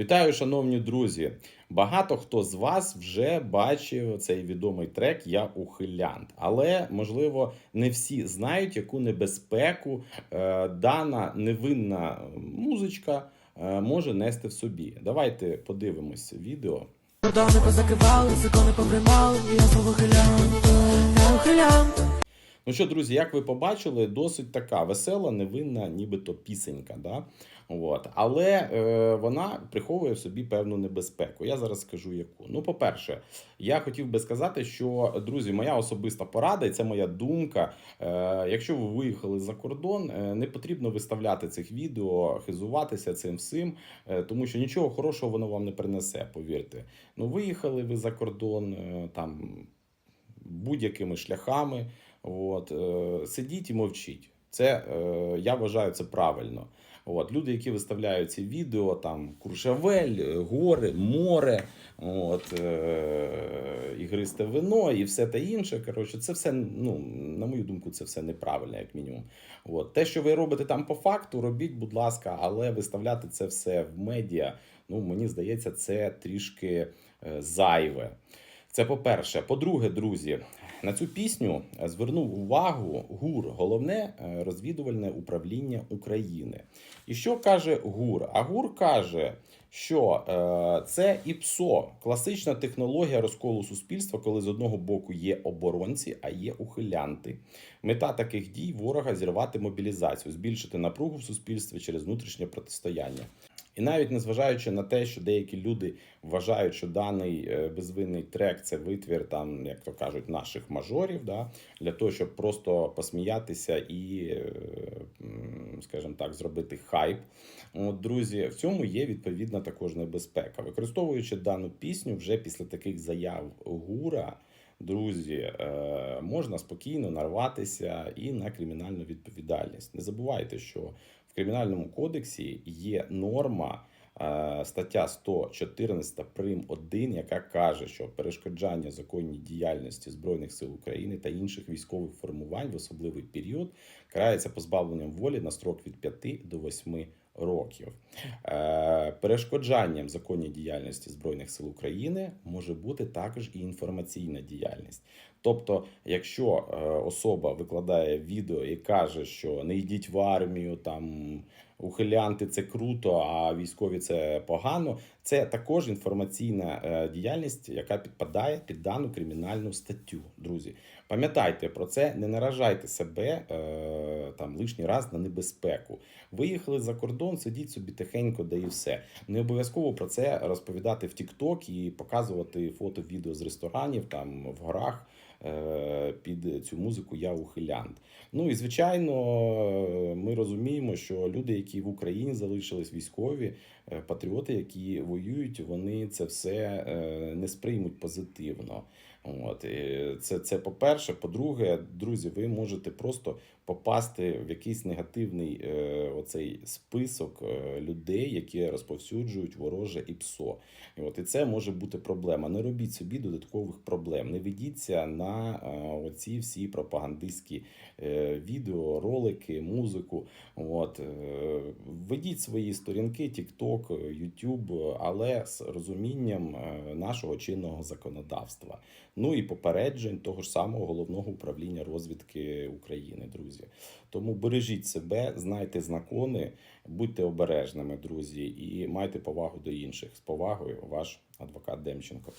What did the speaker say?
Вітаю, шановні друзі! Багато хто з вас вже бачив цей відомий трек Я ухилянт, але можливо не всі знають, яку небезпеку е, дана невинна музичка е, може нести в собі. Давайте подивимось відео. Кордони позакривали, закони поприймали, я знову ухилянт, я ухилянт. Ну що, друзі, як ви побачили, досить така весела, невинна, нібито пісенька. Да? От. Але е, вона приховує в собі певну небезпеку. Я зараз скажу яку. Ну, по-перше, я хотів би сказати, що друзі, моя особиста порада, і це моя думка. Е, якщо ви виїхали за кордон, е, не потрібно виставляти цих відео, хизуватися цим всім, е, тому що нічого хорошого воно вам не принесе, повірте. Ну, виїхали ви за кордон, е, там будь-якими шляхами. От, е, сидіть і мовчіть. Це е, я вважаю це правильно. От, люди, які виставляють ці відео, там Куршавель, е, гори, море, от, е, ігристе вино і все те інше. Коротше, це все, ну, на мою думку, це все неправильно, як мінімум. От. Те, що ви робите там по факту, робіть, будь ласка, але виставляти це все в медіа, ну, мені здається, це трішки е, зайве. Це по-перше. По-друге, друзі, на цю пісню звернув увагу ГУР, головне е, розвідувальне управління України. І що каже ГУР? А ГУР каже, що е, це ІПСО, класична технологія розколу суспільства, коли з одного боку є оборонці, а є ухилянти. Мета таких дій ворога зірвати мобілізацію, збільшити напругу в суспільстві через внутрішнє протистояння. І навіть незважаючи на те, що деякі люди вважають, що даний е, безвинний трек це витвір, там, як то кажуть, наших мажорів, да, для того, щоб просто посміятися і, е, скажімо так, зробити хайп. От, друзі, в цьому є відповідна також небезпека. Використовуючи дану пісню, вже після таких заяв гура. Друзі, е, можна спокійно нарватися і на кримінальну відповідальність. Не забувайте, що кримінальному кодексі є норма. е, Стаття 114 прим 1, яка каже, що перешкоджання законній діяльності Збройних сил України та інших військових формувань в особливий період карається позбавленням волі на строк від 5 до 8 років. Е, Перешкоджанням законній діяльності Збройних сил України може бути також і інформаційна діяльність. Тобто, якщо е, особа викладає відео і каже, що не йдіть в армію, там ухилянти це круто, а військові це погано, це також інформаційна е, діяльність, яка підпадає під дану кримінальну статтю. Друзі, пам'ятайте про це, не наражайте себе там лишній раз на небезпеку. Виїхали за кордон, сидіть собі тихенько, да і все. Не обов'язково про це розповідати в Тікток і показувати фото, відео з ресторанів там в горах. Е, Під цю музику я ухилянт. Ну і звичайно, ми розуміємо, що люди, які в Україні залишились військові, е, патріоти, які воюють, вони це все е, не сприймуть позитивно. От це, це по-перше. По-друге, друзі, ви можете просто попасти в якийсь негативний е, оцей список людей, які розповсюджують вороже і ПСО. І от і це може бути проблема. Не робіть собі додаткових проблем. Не ведіться на е, оці всі пропагандистські е, відео, ролики, музику. От е, ведіть свої сторінки, TikTok, YouTube, але з розумінням е, нашого чинного законодавства. Ну і попереджень того ж самого головного управління розвідки України, друзі. Тому бережіть себе, знайте закони, будьте обережними, друзі, і майте повагу до інших. З повагою, ваш адвокат Демченко.